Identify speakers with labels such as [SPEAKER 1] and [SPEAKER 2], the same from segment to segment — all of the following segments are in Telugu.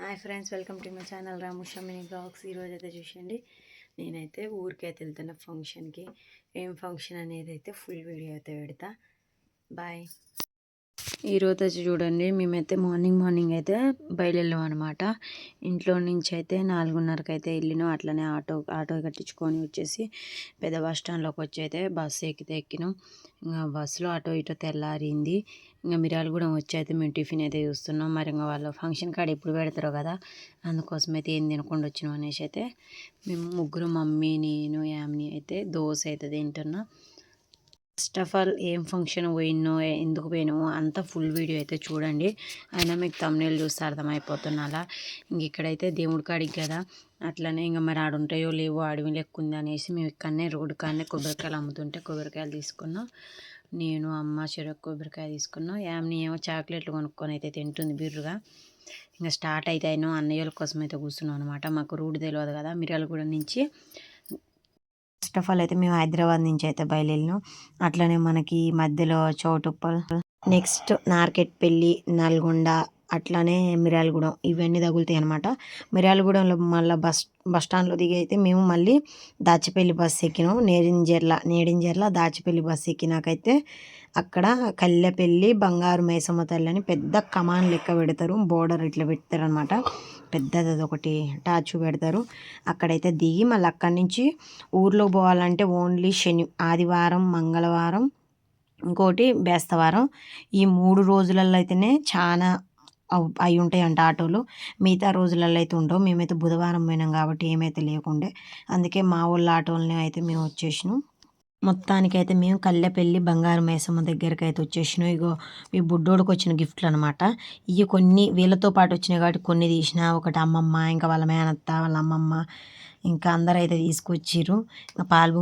[SPEAKER 1] Hi friends welcome to my channel Ramusha mini blogs. ఈరోజు అయితే చూసండి నేనైతే ఊరికైతే వెళ్తున్న ఫంక్షన్కి. ఏం ఫంక్షన్ అనేది అయితే ఫుల్ వీడియో అయితే పెడతా. బాయ్. ఈరోజు వచ్చి చూడండి మేమైతే మార్నింగ్ మార్నింగ్ అయితే బయలుదేరాం అనమాట ఇంట్లో నుంచి అయితే నాలుగున్నరకు అయితే వెళ్ళినాం. అట్లనే ఆటో ఆటో కట్టించుకొని వచ్చేసి పెద్ద బస్ స్టాండ్లోకి వచ్చి అయితే బస్సు ఎక్కితే ఎక్కినాం. ఇంకా బస్సులో ఆటో ఇటో తెల్లారింది. ఇంకా మిరాలు కూడా వచ్చి అయితే మేము టిఫిన్ అయితే చూస్తున్నాం. మరి ఇంకా వాళ్ళు ఫంక్షన్ కార్డ్ ఎప్పుడు పెడతారో కదా అందుకోసం అయితే ఏం తినకుండా వచ్చినాం అనేసి అయితే మేము ముగ్గురు మమ్మీ నేను యామ్ని అయితే దోశ అయితే తింటున్నా. ఫస్ట్ ఆఫ్ ఆల్ ఏం ఫంక్షన్ పోయినో ఎందుకు పోయినామో అంతా ఫుల్ వీడియో అయితే చూడండి. అయినా మీకు తమ్నేలు చూస్తే అర్థమైపోతున్నా ఇంక ఇక్కడైతే దేవుడి కాడికి కదా. అట్లనే ఇంకా మరి ఆడుంటాయో లేవో అడవి లెక్కుంది అనేసి మేము ఇక్కడనే రోడ్డు కాడనే కొబ్బరికాయలు అమ్ముతుంటే కొబ్బరికాయలు తీసుకున్నాం. నేను అమ్మ చెరకు కొబ్బరికాయ తీసుకున్నాం. యామ్ని ఏమో చాక్లెట్లు కొనుక్కొని అయితే తింటుంది బిర్రుగా. ఇంకా స్టార్ట్ అయితే అయినా అన్నయ్యల కోసం అయితే కూర్చున్నాం అనమాట మాకు రూట్ తెలియదు కదా మిర్యాలగూడ నుంచి. ఫస్ట్ ఆఫ్ ఆల్ అయితే మేము హైదరాబాద్ నుంచి అయితే బయలుదేరినాం. అట్లనే మనకి మధ్యలో చౌటుప్పల్ నెక్స్ట్ నార్కెట్పల్లి నల్గొండ అట్లానే మిర్యాలగూడెం ఇవన్నీ తగులుతాయి అనమాట మిర్యాలగూడెంలో మళ్ళీ బస్ బస్ స్టాండ్లో దిగి అయితే మేము మళ్ళీ దాచిపల్లి బస్ ఎక్కినాం. నేడింజర్ల నేడింజర్ల దాచిపల్లి బస్ ఎక్కినాకైతే అక్కడ కల్లెపల్లి బంగారు మైసమ్మ తల్లి అని పెద్ద కమాన్ లెక్క పెడతారు. బోర్డర్ ఇట్లా పెడతారు అనమాట పెద్దది అదొకటి టాచు పెడతారు. అక్కడైతే దిగి మళ్ళీ అక్కడి నుంచి ఊర్లో పోవాలంటే ఓన్లీ శని ఆదివారం మంగళవారం ఇంకోటి బేస్తవారం. ఈ మూడు రోజులలో అయితేనే చాలా అవి ఉంటాయి అంట ఆటోలు. మిగతా రోజులలో అయితే ఉండవు. మేమైతే బుధవారం పోయినాం కాబట్టి ఏమైతే లేకుండే. అందుకే మా ఊళ్ళో ఆటోలని అయితే మేము వచ్చేసినాం. మొత్తానికైతే మేము కల్లెపల్లి బంగారు మేసమ్మ దగ్గరికి అయితే వచ్చేసినాం. ఇగో ఈ బుడ్డోడికి వచ్చిన గిఫ్ట్లు అనమాట ఇవి కొన్ని వీళ్ళతో పాటు వచ్చినాయి కాబట్టి కొన్ని తీసిన ఒకటి అమ్మమ్మ ఇంకా వాళ్ళ మేనత్త వాళ్ళ అమ్మమ్మ ఇంకా అందరు అయితే తీసుకొచ్చిర్రు. ఇంకా పాలు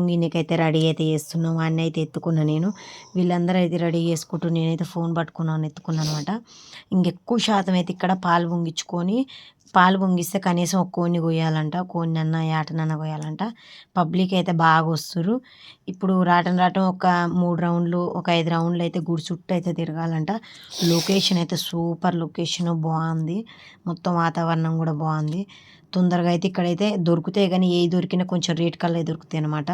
[SPEAKER 1] రెడీ అయితే చేస్తున్నాం. వాడిని అయితే ఎత్తుకున్నా నేను. వీళ్ళందరూ అయితే రెడీ చేసుకుంటూ నేనైతే ఫోన్ పట్టుకున్నాను ఎత్తుకున్నాను అనమాట. ఇంకెక్కువ శాతం అయితే ఇక్కడ పాలు పొంగించుకొని పాలు పొంగిస్తే కనీసం ఒక కోడిని కొయ్యాలంట కోడిని అన్న యాటనన్న కొయ్యాలంట. పబ్లిక్ అయితే బాగా వస్తురు ఇప్పుడు రాటం రాటం ఒక మూడు రౌండ్లు ఒక ఐదు రౌండ్లు అయితే గుడి చుట్టూ అయితే తిరగాలంట. లొకేషన్ అయితే సూపర్ లొకేషన్ బాగుంది. మొత్తం వాతావరణం కూడా బాగుంది. తొందరగా అయితే ఇక్కడైతే దొరుకుతాయి కానీ ఏ దొరికినా కొంచెం రేట్ కల్లా దొరుకుతాయి అనమాట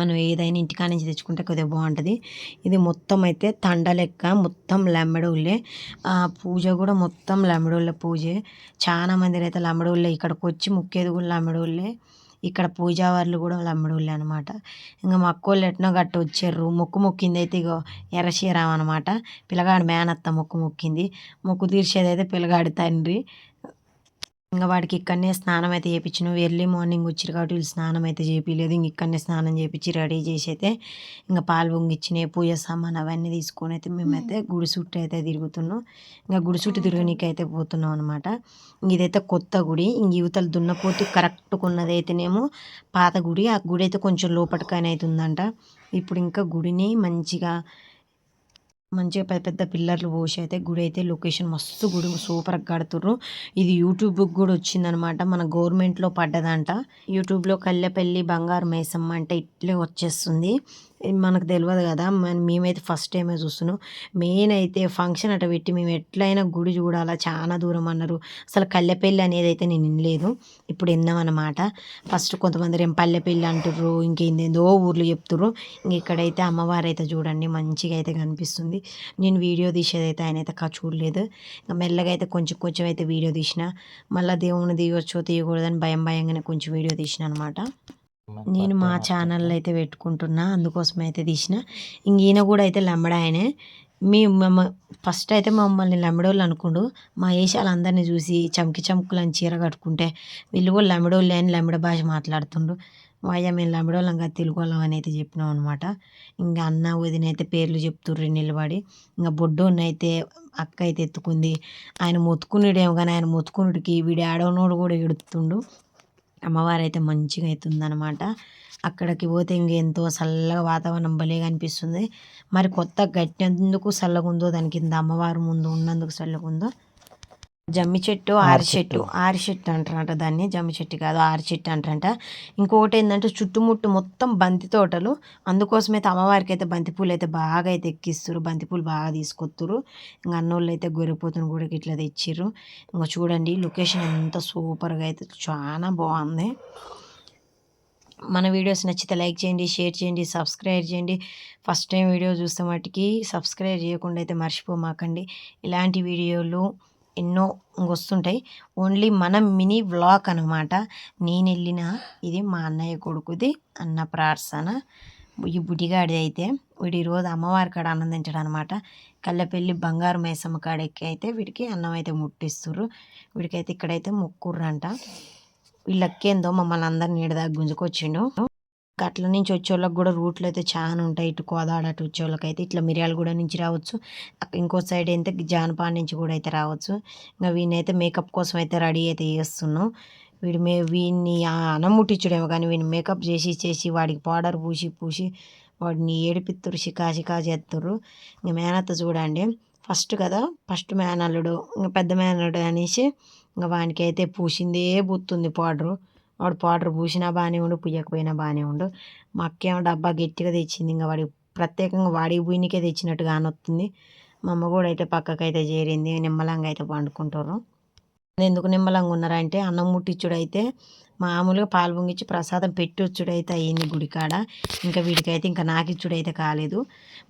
[SPEAKER 1] మనం ఏదైనా ఇంటికా నుంచి తెచ్చుకుంటే కొద్దిగా బాగుంటుంది. ఇది మొత్తం అయితే తండ లెక్క మొత్తం లెమ్మడోళ్ళే పూజ కూడా మొత్తం లెమ్మడోళ్ళ పూజే. చాలా మంది అయితే లెమ్మడోళ్ళే ఇక్కడికి వచ్చి ముఖ్యది కూడా లెమ్మడోళ్ళే ఇక్కడ పూజావార్లు కూడా లమ్మడోళ్ళే అనమాట ఇంకా మా అక్కోళ్ళు ఎట్నో గట్ట వచ్చారు మొక్కు మొక్కింది అయితే ఇగో ఎర్రశీరాం అనమాట పిల్లగాడు మేనత్త మొక్కు మొక్కింది. మొక్కు తీర్చేది అయితే పిల్లగాడి తండ్రి. ఇంకా వాడికి ఇక్కడనే స్నానం అయితే చేయించిన ఎర్లీ మార్నింగ్ వచ్చిరు కాబట్టి వీళ్ళు స్నానం అయితే చేపించలేదు ఇంక ఇక్కడనే స్నానం చేయించి రెడీ చేసి అయితే ఇంకా పాలు పొంగిచ్చినాయి పూజ సామాన్ అవన్నీ తీసుకొని అయితే మేమైతే గుడి చుట్టూ అయితే తిరుగుతున్నాం. ఇంకా గుడి చుట్టూ తిరగనీకి అయితే పోతున్నాం అనమాట ఇదైతే కొత్త గుడి. ఇంక యువతలు దున్నపోతు కరెక్ట్గా ఉన్నది అయితేనేమో పాత గుడి. ఆ గుడి అయితే కొంచెం లోపటికైనా అవుతుందంట ఇప్పుడు ఇంకా గుడిని మంచిగా మంచిగా పెద్ద పెద్ద పిల్లర్లు పోసి అయితే గుడి అయితే లొకేషన్ మస్తు గుడి సూపర్గా కడుతుర్రు. ఇది యూట్యూబ్కి కూడా వచ్చిందనమాట. మన గవర్నమెంట్లో పడ్డదంట. యూట్యూబ్లో కల్లెపల్లి బంగారు మేసమ్మ అంటే ఇట్లే వచ్చేస్తుంది. మనకు తెలియదు కదా. మేమైతే ఫస్ట్ టైమే చూస్తున్నాం. మెయిన్ అయితే ఫంక్షన్ అట పెట్టి మేము ఎట్లయినా గుడి చూడాలా. చాలా దూరం అన్నారు. అసలు కళ్ళెపల్లి అనేది అయితే నేను వినలేదు. ఇప్పుడు విన్నామన్నమాట ఫస్ట్ కొంతమంది ఏం పల్లెపల్లి అంటుర్రు ఇంకేందేందో ఊర్లు చెప్తుర్రు. ఇంక ఇక్కడైతే అమ్మవారు అయితే చూడండి మంచిగా అయితే కనిపిస్తుంది. నేను వీడియో తీసేది అయితే ఆయన అయితే చూడలేదు. ఇంకా మెల్లగా అయితే కొంచెం కొంచెం అయితే వీడియో తీసిన. మళ్ళీ దేవుని తీయవచ్చో తీయకూడదని భయం భయంగానే కొంచెం వీడియో తీసిన అనమాట నేను మా ఛానల్లో అయితే పెట్టుకుంటున్నా అందుకోసం అయితే తీసిన. ఇంక ఈయన కూడా అయితే లంబడాయనే మీ మమ్మ ఫస్ట్ అయితే మమ్మల్ని లంబడోళ్ళు అనుకుండు. మా ఏషాలు అందరినీ చూసి చంకి చంకులని చీర కట్టుకుంటే వీళ్ళు కూడా లంబడోళ్ళే అని లంబడ భాష మాట్లాడుతుండు. వాయ మేము లంబడోళ్ళం కాదు తెలుగు వాళ్ళం అని అయితే చెప్పినాం అనమాట ఇంకా అన్న వదిన అయితే పేర్లు చెప్తుర్రు నిలబడి. ఇంకా బొడ్డోని అయితే అక్క అయితే ఎత్తుకుంది. ఆయన మొత్తుకున్నాడేమో కానీ ఆయన మొత్తుకునుడికి వీడి ఆడవనోడు కూడా ఎడుతుండు అమ్మవారు అయితే మంచిగా అవుతుందన్నమాట అక్కడికి పోతే ఇంకెంతో చల్లగా వాతావరణం భలేగా అనిపిస్తుంది. మరి కొత్త గట్టినందుకు చల్లగా ఉందో దాని కింద అమ్మవారు ముందు ఉన్నందుకు చల్లగా ఉందో జమ్మి చెట్టు ఆరి చెట్టు ఆరి చెట్టు అంటారంట దాన్ని. జమ్మి చెట్టు కాదు ఆరి చెట్టు అంటారంట. ఇంకొకటి ఏంటంటే చుట్టుముట్టు మొత్తం బంతి తోటలు. అందుకోసమైతే అమ్మవారికి అయితే బంతి పూలు అయితే బాగా అయితే ఎక్కిస్తారు బంతి పూలు బాగా తీసుకొస్తారు ఇంకా అన్నోళ్ళు అయితే గొర్రెపోతుని కూడా ఇట్లా తెచ్చిర్రు. ఇంకా చూడండి లొకేషన్ ఎంత సూపర్గా అయితే చాలా బాగుంది. మన వీడియోస్ నచ్చితే లైక్ చేయండి షేర్ చేయండి సబ్స్క్రైబ్ చేయండి. ఫస్ట్ టైం వీడియో చూస్తే మటుకి సబ్స్క్రైబ్ చేయకుండా అయితే మర్చిపోమాకండి. ఇలాంటి వీడియోలు ఎన్నో వస్తుంటాయి ఓన్లీ మన మినీ వ్లాగ్ అనమాట నేను వెళ్ళిన ఇది మా అన్నయ్య కొడుకుది అన్న ప్రార్థన. ఈ బుడిగాడి అయితే వీడు ఈరోజు అమ్మవారి కాడ ఆనందించడం అనమాట కళ్ళపెల్లి బంగారు మైసమ్మ కాడకి అయితే వీడికి అన్నం అయితే ముట్టిస్తుర్రు. వీడికైతే ఇక్కడైతే మొక్కుర్రంట. వీళ్ళక్కేందో మమ్మల్ని అందరిని నీడదాకా గుంజుకొచ్చిండు. అట్ల నుంచి వచ్చేవాళ్ళకి కూడా రూట్లు అయితే చాలా ఉంటాయి. ఇటు కోదాడ అటు వచ్చేవాళ్ళకి అయితే ఇట్లా మిర్యాలగూడ నుంచి రావచ్చు. ఇంకో సైడ్ అయితే జానపాన్ నుంచి కూడా అయితే రావచ్చు. ఇంకా వీనైతే మేకప్ కోసం అయితే రెడీ అయితే చేస్తున్నాం. వీడు మే వీడిని అన్నం ముట్టించడేమో కానీ వీడిని మేకప్ చేసి చేసి వాడికి పౌడర్ పూసి పూసి వాడిని ఏడిపిత్తురు షికా షికా చేస్తుర్రు ఇంక మేనత్త చూడండి. ఫస్ట్ కదా ఫస్ట్ మేనల్లుడు ఇంకా పెద్ద మేనల్లుడు అనేసి ఇంకా వానికి అయితే పూసిందే బుత్తుంది పౌడరు. వాడు పౌడర్ పూసినా బాగానే ఉండు పుయ్యకపోయినా బాగానే ఉండు. మా అక్కేమో డబ్బా గట్టిగా తెచ్చింది. ఇంకా వాడి ప్రత్యేకంగా వాడికి పోయినకే తెచ్చినట్టుగా అనొస్తుంది మా అమ్మ కూడా అయితే పక్కకైతే చేరింది. నిమ్మలంగా అయితే పండుకుంటారు ఎందుకు నిమ్మలంగా ఉన్నారంటే అన్నం ముట్టించుడు అయితే మామూలుగా పాలు పొంగిచ్చి ప్రసాదం పెట్టొచ్చుడైతే అయ్యింది గుడికాడ. ఇంకా వీడికైతే ఇంకా నాకిచ్చుడైతే కాలేదు.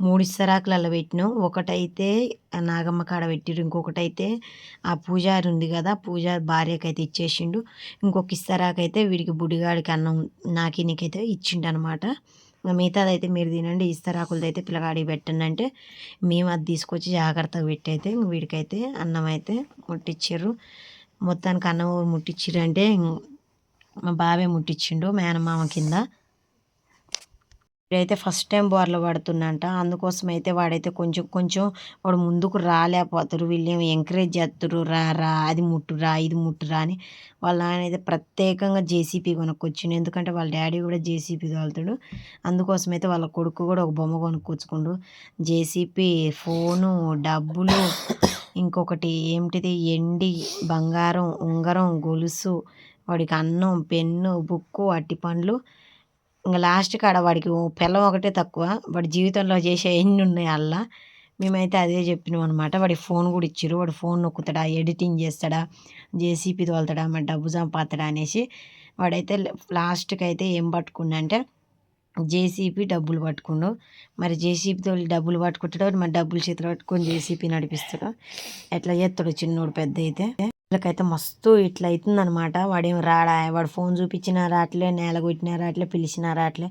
[SPEAKER 1] మూడు ఇస్తరాకులలో పెట్టినాం. ఒకటైతే నాగమ్మ కాడ పెట్టిరు ఇంకొకటైతే ఆ పూజారి ఉంది కదా పూజారి భార్యకి అయితే ఇచ్చేసిండు. ఇంకొక ఇస్తరాకైతే వీడికి బుడిగాడికి అన్నం నాకి నీకైతే ఇచ్చిండు అనమాట ఇంకా మిగతాదైతే మీరు తినండి ఇస్తరాకులది అయితే పిల్లగాడికి పెట్టండి అంటే మేము అది తీసుకొచ్చి జాగ్రత్తగా పెట్టయితే వీడికైతే అన్నం అయితే ముట్టించారు మొత్తానికి అన్నం ముట్టించారు అంటే మా బావే ముట్టించిండు మేనమామ కింద. అయితే ఫస్ట్ టైం బోర్లు పడుతుందంట అందుకోసం అయితే వాడైతే కొంచెం కొంచెం వాడు ముందుకు రాలేకపోతారు వీళ్ళు ఎంకరేజ్ చేస్తారు రా రా అది ముట్టురా ఇది ముట్టురా అని. వాళ్ళ ఆయన అయితే ప్రత్యేకంగా జేసీపీ కొనుక్కొచ్చిండు. ఎందుకంటే వాళ్ళ డాడీ కూడా జేసీపీ తోలుతాడు. అందుకోసం అయితే వాళ్ళ కొడుకు కూడా ఒక బొమ్మ కొనుక్కొచ్చుకుండు. జేసీపీ ఫోను డబ్బులు ఇంకొకటి ఏమిటిది? ఎండి బంగారం ఉంగరం గొలుసు వాడికి అన్నం పెన్ను బుక్కు అట్టి పండ్లు ఇంకా లాస్ట్ కాడ వాడికి పిల్లం ఒకటే తక్కువ. వాడి జీవితంలో చేసే ఎన్ని ఉన్నాయి అల్లా? మేమైతే అదే చెప్పినాం అనమాట వాడి ఫోన్ కూడా ఇచ్చారు వాడు ఫోన్ నొక్కుతాడా? ఎడిటింగ్ చేస్తాడా? జేసీపీ తోలుతాడా? మరి డబ్బు సంపాతాడా అనేసి వాడైతే లాస్ట్కి అయితే ఏం పట్టుకుండంటే జేసీపీ డబ్బులు పట్టుకుండు మరి జేసీపీతో డబ్బులు పట్టుకుంటాడు మరి డబ్బులు చేతులు పట్టుకొని జేసీపీ నడిపిస్తాడు? ఎట్లా చేస్తాడు చిన్నోడు పెద్ద అయితే వీళ్ళకైతే మస్తు ఇట్లా అవుతుందనమాట వాడేం రాడా? వాడు ఫోన్ చూపించినా రాట్లే నేల కొట్టినా రాట్లే పిలిచినా రాట్లే.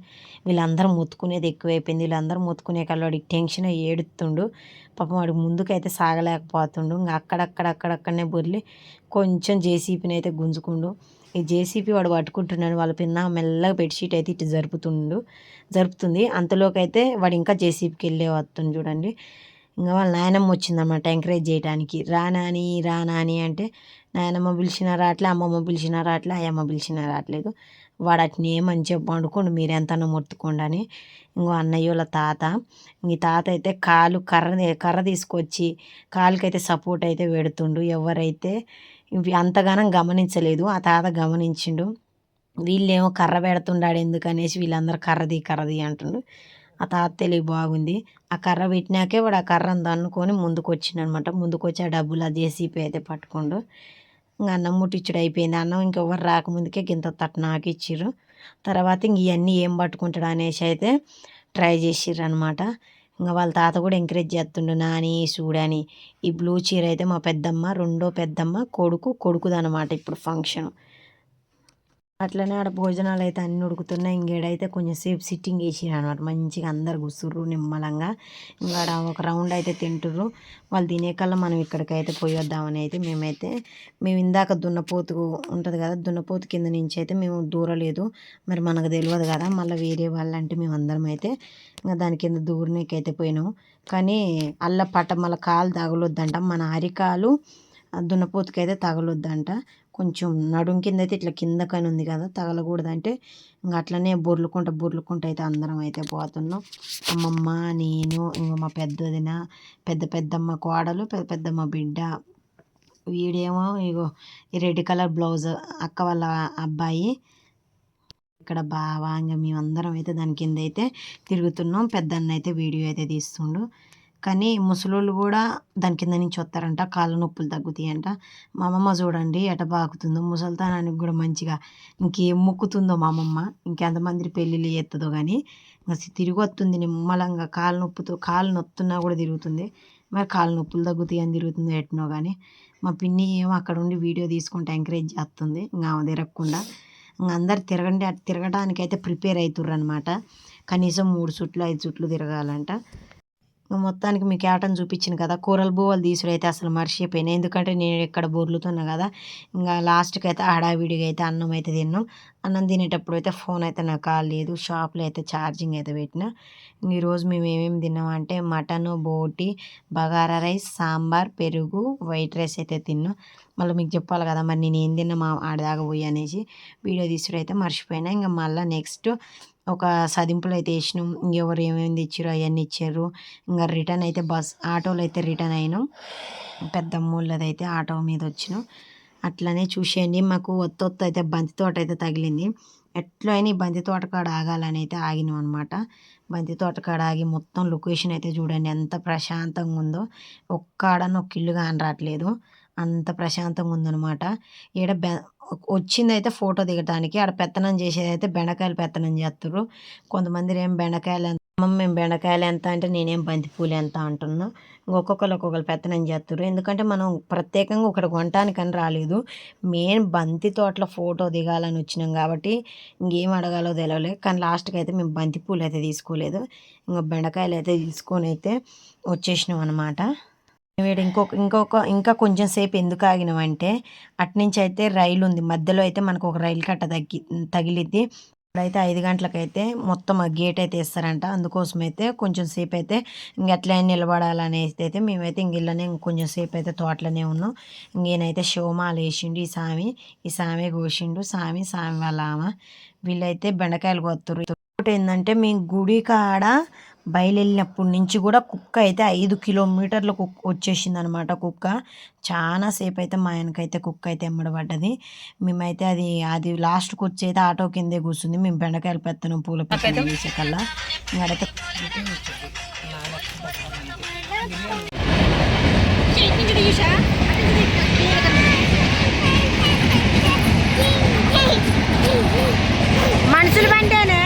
[SPEAKER 1] వీళ్ళందరూ మొత్తుకునేది ఎక్కువైపోయింది. వీళ్ళందరూ మొత్తుకునే కళ్ళు వాడికి టెన్షన్ ఏడుతుండు పాపం వాడికి ముందుకైతే సాగలేకపోతుండు. ఇంకా అక్కడక్కడ అక్కడక్కడనే బొర్లి కొంచెం జేసీపీని అయితే గుంజుకుండు. ఈ జేసీపీ వాడు పట్టుకుంటున్నాడు. వాళ్ళ పిన్న మెల్లగా బెడ్షీట్ అయితే ఇటు జరుపుతుండు జరుపుతుంది. అంతలోకైతే వాడు ఇంకా జేసీపీకి వెళ్ళే వస్తుంది చూడండి. ఇంకా వాళ్ళ నాయనమ్మ వచ్చిందన్నమాట ఎంకరేజ్ చేయడానికి రా నాని రా నాని అంటే నాయనమ్మ పిలిచినా రావట్లే అమ్మమ్మ పిలిచినా రావట్లే అయ్యమ్మ పిలిచినా రావట్లేదు. వాడు అట్నే మంచిగా పండుకోండి మీరు ఎంతనో మొత్తుకోండి అని. ఇంకో అన్నయ్యోళ్ళ తాత. ఈ తాత అయితే కాలు కర్ర కర్ర తీసుకొచ్చి కాలుకైతే సపోర్ట్ అయితే పెడుతుండు. ఎవరైతే ఇవి అంతగానం గమనించలేదు ఆ తాత గమనించిండు. వీళ్ళేమో కర్ర పెడుతుండాడు ఎందుకనేసి వీళ్ళందరూ కర్రది కర్రది అంటుండు. ఆ తాత తెలివి బాగుంది. ఆ కర్ర పెట్టినాకే వాడు ఆ కర్రను దన్నుకొని ముందుకు వచ్చిండనమాట ముందుకు వచ్చి ఆ డబ్బులు ఆ జేసీపీ అయితే పట్టుకోండు. ఇంకా అన్నం ముట్టించుడు అయిపోయింది. అన్నం ఇంకెవరు రాకముందుకే గింత తట్టు నాకు ఇచ్చిర్రు. తర్వాత ఇంక ఇవన్నీ ఏం పట్టుకుంటాడు అనేసి అయితే ట్రై చేసిర్రు అనమాట ఇంకా వాళ్ళ తాత కూడా ఎంకరేజ్ చేస్తుండు నాని చూడని ఈ బ్లూ చీర అయితే మా పెద్దమ్మ రెండో పెద్దమ్మ కొడుకు కొడుకుదనమాట ఇప్పుడు ఫంక్షన్. అట్లనే ఆడ భోజనాలు అయితే అన్నీ ఉడుకుతున్నాయి. ఇంకేడైతే కొంచెం సేపు సిట్టింగ్ వేసిరు అనమాట మంచిగా అందరు కూర్చుర్రు నిమ్మలంగా. ఇంకా ఒక రౌండ్ అయితే తింటుర్రు. వాళ్ళు తినేకల్లా మనం ఇక్కడికైతే పోయొద్దామని అయితే మేమైతే మేము ఇందాక దున్నపోతు ఉంటుంది కదా దున్నపోతు కింద నుంచి అయితే మేము దూరలేదు. మరి మనకు తెలియదు కదా మళ్ళీ వేరే వాళ్ళంటే మేము అందరం అయితే ఇంకా దాని కింద దూరనీకైతే పోయినాము కానీ అల్ల పట్ట మళ్ళీ కాలు తగలొద్దంట. మన అరికాలు దున్నపోతుకైతే తగలొద్దంట. కొంచెం నడుం కింద అయితే ఇట్లా కిందకని ఉంది కదా తగలకూడదంటే ఇంకా అట్లనే బొర్లుకుంటా బొర్లుకుంటా అయితే అందరం అయితే పోతున్నాం. అమ్మమ్మ నేను ఇంకో మా పెద్దదిన పెద్ద పెద్దమ్మ కోడలు పెద్ద పెద్దమ్మ బిడ్డ. వీడేమో ఇగో ఈ రెడ్ కలర్ బ్లౌజ్ అక్క వాళ్ళ అబ్బాయి. ఇక్కడ బాగా ఇంకా మేమందరం అయితే దాని కింద అయితే తిరుగుతున్నాం. పెద్దన్న అయితే వీడియో అయితే తీస్తుండు. కానీ ముసలోళ్ళు కూడా దాని కింద నుంచి వస్తారంట కాళ్ళ నొప్పులు తగ్గుతాయంట. మా అమ్మమ్మ చూడండి ఎట బాకుతుందో ముసలితనానికి కూడా మంచిగా ఇంకేం మొక్కుతుందో మా అమ్మమ్మ. ఇంకెంతమంది పెళ్ళిళ్ళు చేస్తుందో కానీ తిరిగి వస్తుంది నిమ్మలంగా కాళ్ళ నొప్పుతో కాళ్ళు నొత్తున్నా కూడా తిరుగుతుంది. మరి కాళ్ళ నొప్పులు తగ్గుతాయి అని తిరుగుతుందో ఎట్నో కానీ మా పిన్ని ఏమో అక్కడ ఉండి వీడియో తీసుకుంటే ఎంకరేజ్ చేస్తుంది ఇంకా ఆమె తిరగకుండా. ఇంకా అందరు తిరగండి అటు తిరగడానికి అయితే ప్రిపేర్ అవుతుర్రు అనమాట కనీసం మూడు చుట్లు ఐదు చుట్లు తిరగాలంట. మొత్తానికి మీకు ఏటని చూపించింది కదా. కూరలు బువ్వలు తీసుడు అయితే అసలు మర్చిపోయినా. ఎందుకంటే నేను ఇక్కడ బొర్లుతున్నా కదా. ఇంకా లాస్ట్కి అయితే హడావిడిగా అయితే అన్నం అయితే తిన్నాం. అన్నం తినేటప్పుడు అయితే ఫోన్ అయితే నాకు కాలేదు షాప్లో అయితే ఛార్జింగ్ అయితే పెట్టిన. ఈరోజు మేము ఏమేమి తిన్నామంటే మటన్ బోటి బగారా రైస్ సాంబార్ పెరుగు వైట్ రైస్ అయితే తిన్నాం. మళ్ళీ మీకు చెప్పాలి కదా. మరి నేను ఏం తిన్నా మా ఆడదాకా పోయి అనేసి వీడియో తీసుడు అయితే మర్చిపోయినా. ఇంకా మళ్ళీ నెక్స్ట్ ఒక సదింపులు అయితే వేసినాం ఎవరు ఏమేమి ఇచ్చారు అవన్నీ ఇచ్చారు ఇంకా రిటర్న్ అయితే బస్ ఆటోలో అయితే రిటర్న్ అయినాం. పెద్ద మూలది అయితే ఆటో మీద వచ్చినాం అట్లనే చూసేయండి. మాకు ఒత్త ఒత్త అయితే బంతి తోట అయితే తగిలింది. ఎట్లా అయినా ఈ బంతి తోట కాడ ఆగాలని అయితే ఆగినాం అనమాట బంతి తోట కాడ ఆగి మొత్తం లొకేషన్ అయితే చూడండి. ఎంత ప్రశాంతంగా ఉందో ఒక్క ఆడన ఒక ఇల్లు కానరాట్లేదు అంత ప్రశాంతంగా ఉందనమాట ఈడ వచ్చిందైతే వచ్చింది అయితే ఫోటో దిగడానికి ఆడ పెత్తనం చేసేది అయితే బెండకాయలు పెత్తనం చేస్తారు కొంతమంది ఏం బెండకాయలు ఎంత? అమ్మమ్మ మేము బెండకాయలు ఎంత? అంటే నేనేం బంతిపూలు ఎంత? అంటున్నా. ఒక్కొక్కరు ఒక్కొక్కరు పెత్తనం చేస్తారు ఎందుకంటే మనం ప్రత్యేకంగా ఒకటి కొనటానికని రాలేదు. మెయిన్ బంతి తోటలో ఫోటో దిగాలని వచ్చినాం కాబట్టి ఇంకేం అడగాలో తెలియలేదు కానీ లాస్ట్కి అయితే మేము బంతిపూలు అయితే తీసుకోలేదు. ఇంకా బెండకాయలు అయితే తీసుకొని అయితే వచ్చేసినాం అనమాట వీడు ఇంకొక ఇంకొక ఇంకా కొంచెం సేపు ఎందుకు ఆగినామంటే అట్నుంచి అయితే రైలు ఉంది. మధ్యలో అయితే మనకు ఒక రైలు కట్ట తగ్గి తగిలిద్ది. అయితే ఐదు గంటలకైతే మొత్తం ఆ గేట్ అయితే ఇస్తారంట అందుకోసం అయితే కొంచెం సేపు అయితే ఇంక ఎట్లా నిలబడాలనేసి అయితే మేమైతే ఇంక ఇళ్ళనే ఇంకొంచెం సేపు అయితే తోటలోనే ఉన్నాం. ఇంకేనైతే శివమాల వేసిండు ఈ సామి ఈ సామి కోసిండు. సామి సామి వాళ్ళ ఆమె. వీళ్ళైతే బెండకాయలు కొత్తరు ఇంకోటి ఏంటంటే మేము గుడి కాడ బయలుదేరినప్పటి నుంచి కూడా కుక్క అయితే ఐదు కిలోమీటర్ల కుక్క వచ్చేసింది అనమాట కుక్క. చాలాసేపు అయితే మా ఆయనకైతే కుక్క అయితే ఎమ్మడబడ్డది మేమైతే అది అది లాస్ట్కి వచ్చి అయితే ఆటో కిందే కూర్చుంది. మేము బెండకాయలు పెత్తనం పూల పెత్తనం వేసే కల్లా మనుషులు పంటేనే